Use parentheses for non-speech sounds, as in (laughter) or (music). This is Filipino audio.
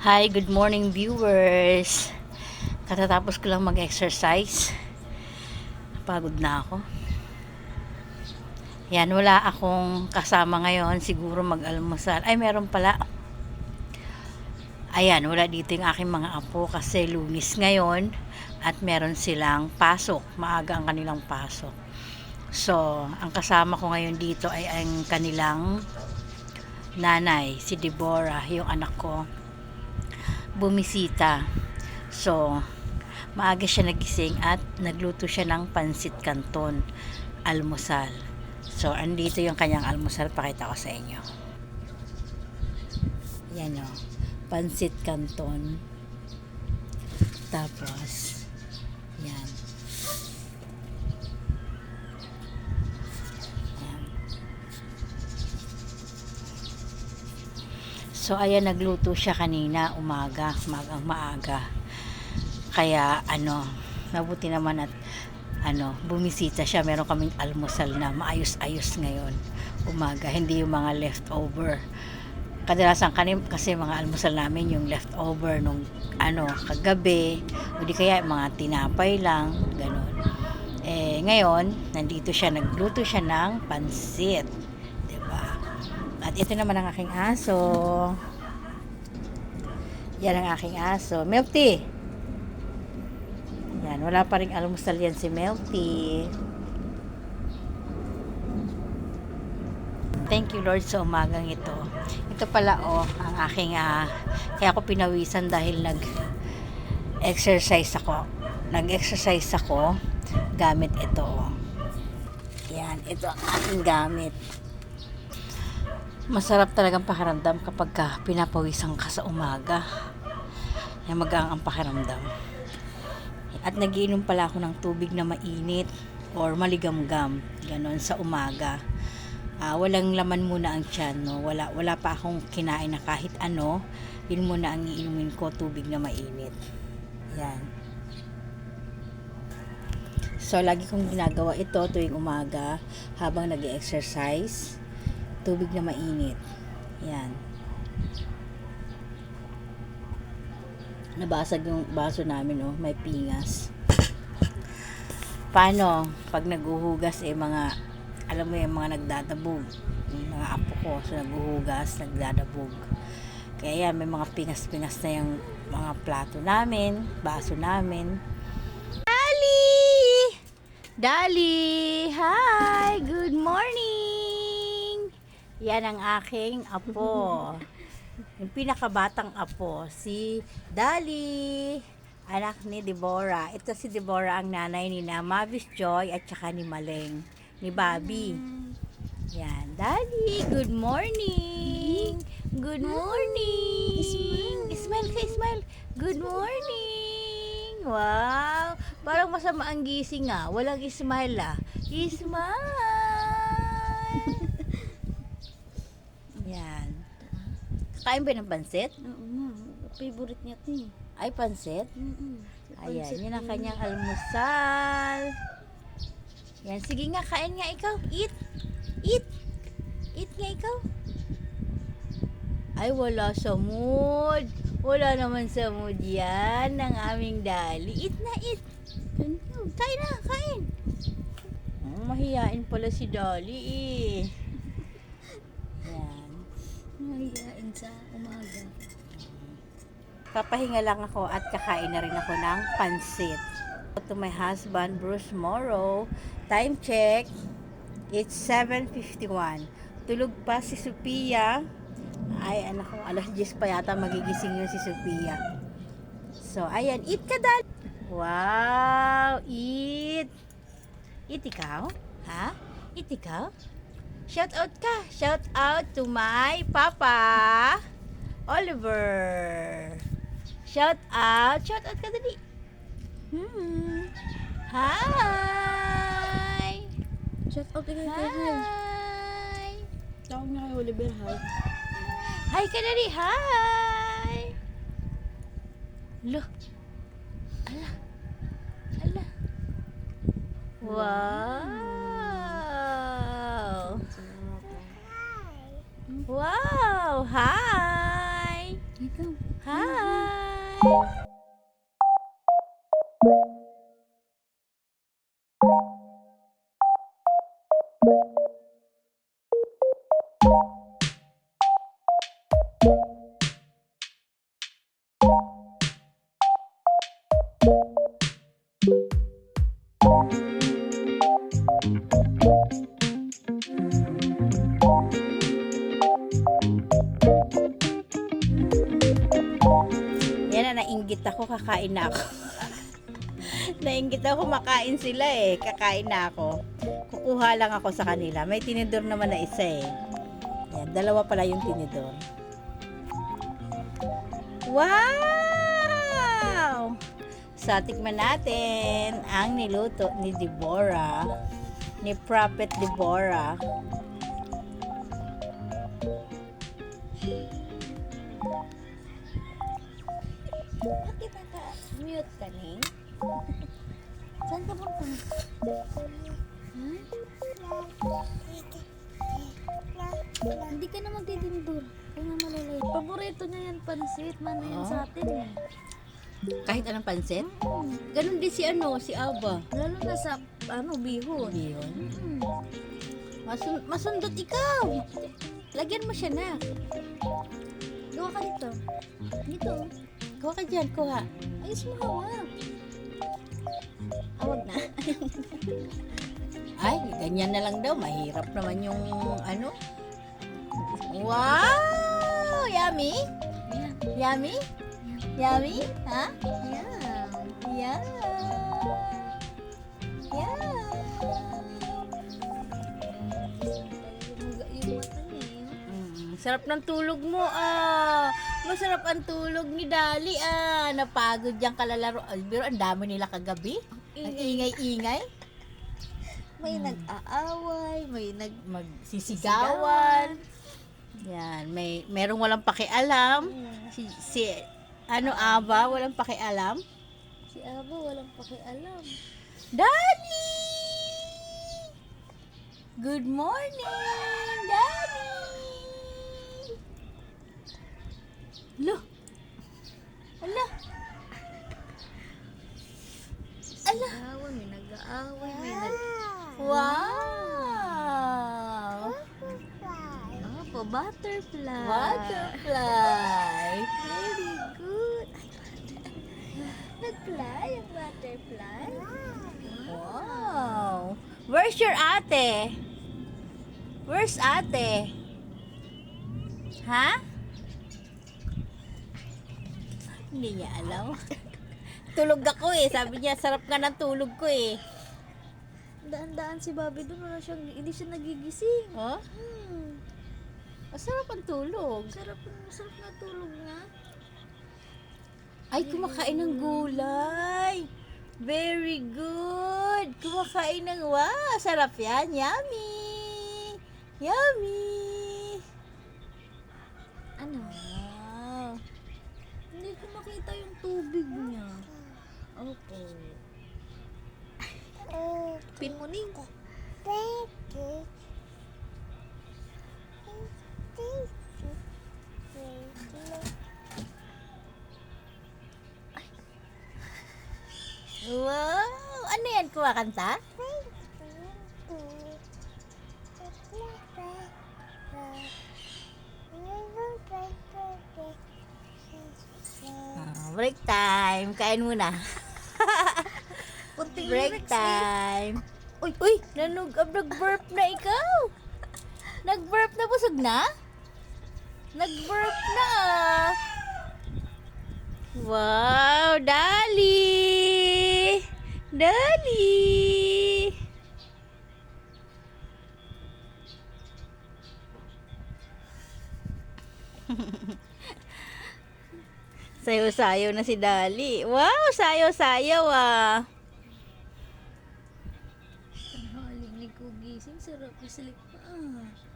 Hi, good morning viewers. Katatapos ko lang mag-exercise. Pagod na ako. Yan, wala akong kasama ngayon. Siguro mag-almusal. Ay, meron pala. Ayan, wala dito yung aking mga apo kasi lunis ngayon at meron silang pasok. Maaga ang kanilang pasok. So, ang kasama ko ngayon dito ay ang kanilang nanay, si Deborah, yung anak ko bumisita. So, maaga siya nagising at nagluto siya ng pansit canton almusal. So, andito yung kanyang almusal. Pakita ko sa inyo. Yan o. Pansit canton. Tapos. Yan. So, ayan, nagluto siya kanina, umaga, magang maaga. Kaya, ano, mabuti naman at, ano, bumisita siya. Meron kaming almusal na maayos-ayos ngayon, umaga. Hindi yung mga leftover. Kadalasan kanim, kasi mga almusal namin yung leftover nung, ano, kagabi. O di kaya mga tinapay lang, ganun. Eh, ngayon, nandito siya, nagluto siya ng pansit. At ito naman ang aking aso. Yan ang aking aso. Melty! Yan, wala pa rin almusal yan si Melty. Thank you Lord sa umagang ito. Ito pala oh, ang aking ah, kaya ako pinawisan dahil nag exercise ako. Nag-exercise ako gamit ito. Yan, ito ang aking gamit masarap talagang pakiramdam kapag ka pinapawisan ka sa umaga. Ay magaan ang pakiramdam. At nagiinom pala ako ng tubig na mainit or maligamgam, ganon sa umaga. Ah, walang laman muna ang tiyan, no? Wala, wala pa akong kinain na kahit ano, yun muna ang iinumin ko, tubig na mainit. Yan. So, lagi kong ginagawa ito tuwing umaga habang nag exercise tubig na mainit. Yan. Nabasag yung baso namin, oh. May pingas. Paano? Pag naguhugas, eh, mga, alam mo yung mga nagdadabog. Yung mga apo ko, so naguhugas, nagdadabog. Kaya yan, may mga pingas-pingas na yung mga plato namin, baso namin. Dali! Dali! Hi! Good morning! Yan ang aking apo. (laughs) Yung pinakabatang apo, si Dali. Anak ni Deborah. Ito si Deborah ang nanay ni na Mavis Joy at saka ni Maleng. Ni Bobby. Yan. Dali, good morning! Good morning! Smile ka, smile! Good morning! Wow! Parang masama ang gising ah. Walang smile ah. Smile! Yan. Kain ba ng pansit? Oo nga. Favorite niya ito eh. Ay, pansit? Mm-mm. Ayan, yun ang kanyang almusal. Yan, sige nga, kain nga ikaw. Eat. Eat. Eat nga ikaw. Ay, wala sa mood. Wala naman sa mood yan ng aming dali. Eat na, eat. Kain ka. Kain na, kain. Oh, mahiyain pala si Dali eh. (laughs) Yan. Sa umaga. Papahinga lang ako at kakain na rin ako ng pansit. To my husband, Bruce Morrow. Time check. It's 7.51. Tulog pa si Sophia. Ay, anak ko, alas 10 pa yata magigising yun si Sophia. So, ayan. Eat ka, Dad. Wow! Eat! Eat ikaw? Ha? Eat ikaw? Shout out ka. Shout out to my papa, Oliver. Shout out. Shout out ka dali. Hmm. Hi. Shout out kay kay Hi. Tawag niya kay Oliver Hi. Hi ka dali. Hi. Lo. Ala. Ala. Wow. Wow. Hi. Ikaw. Hi! Nainggit ako, kakain na ako. (laughs) nainggit ako, makain sila eh. Kakain na ako. Kukuha lang ako sa kanila. May tinidor naman na isa eh. Yan, dalawa pala yung tinidor. Wow! Sa tikman natin ang niluto ni Deborah. Ni Prophet Deborah. Bakit naka-mute ka, Ning? Saan ka punta? Ha? Hindi ka na magtitindur. Kaya nga malalay. Paborito niya yan, pansit. Mana yan sa atin eh. Kahit anong pansit? Hmm. Ganon din si ano, si Aba. Lalo na sa, ano, bihon. Yun. Hmm. Masun masundot ikaw. Lagyan mo siya na. Gawa ka dito. Dito. Kuha ka dyan, kuha. Ayos mo hawak. Awag na. (laughs) Ay, ganyan na lang daw. Mahirap naman yung ano. Wow! Yummy? Ayan. Yummy? Yummy? Ha? Ayan. Yeah. Yeah. Sarap ng tulog mo ah. Masarap ang tulog ni Dali ah. Napagod yung kalalaro. Ay, pero ang dami nila kagabi. Ang ingay-ingay. May Hmm. nag-aaway, may nag... Magsisigawan. Yan, may merong walang pakialam. Si, si ano Aba, walang pakialam. Si Abo walang pakialam. Daddy! Good morning, Lo! Ala! Ala! Aaway, may nag-aaway, may nag... Wow! Opo, butterfly. Butterfly! Very good. Nag-fly ang butterfly. Wow! Where's your ate? Where's ate? Ha? Hindi niya alam. (laughs) tulog ako eh. Sabi niya, sarap nga ng tulog ko eh. Daan-daan si Bobby doon, wala siyang, hindi siya nagigising. Oh? Hmm. Masarap ang tulog. Sarap, masarap na tulog nga. Ay, kumakain ng gulay. Very good. Kumakain ng, wow, sarap yan. Yummy. Yummy. Ano? Wow. Hindi ko makita yung tubig niya. Opo. Pimuning. Wow! Ano yan? Kumakanta? Ah, break time. Kain muna. Kunting Break lyrics eh. time. Uy, uy! Nanug, ah, nag-burp na ikaw! Nag-burp na busog na? Nag-burp na. Wow! Dali! Dali! (laughs) Sayo-sayo na si Dali. Wow! Sayo-sayo ah! Marceline. Ah.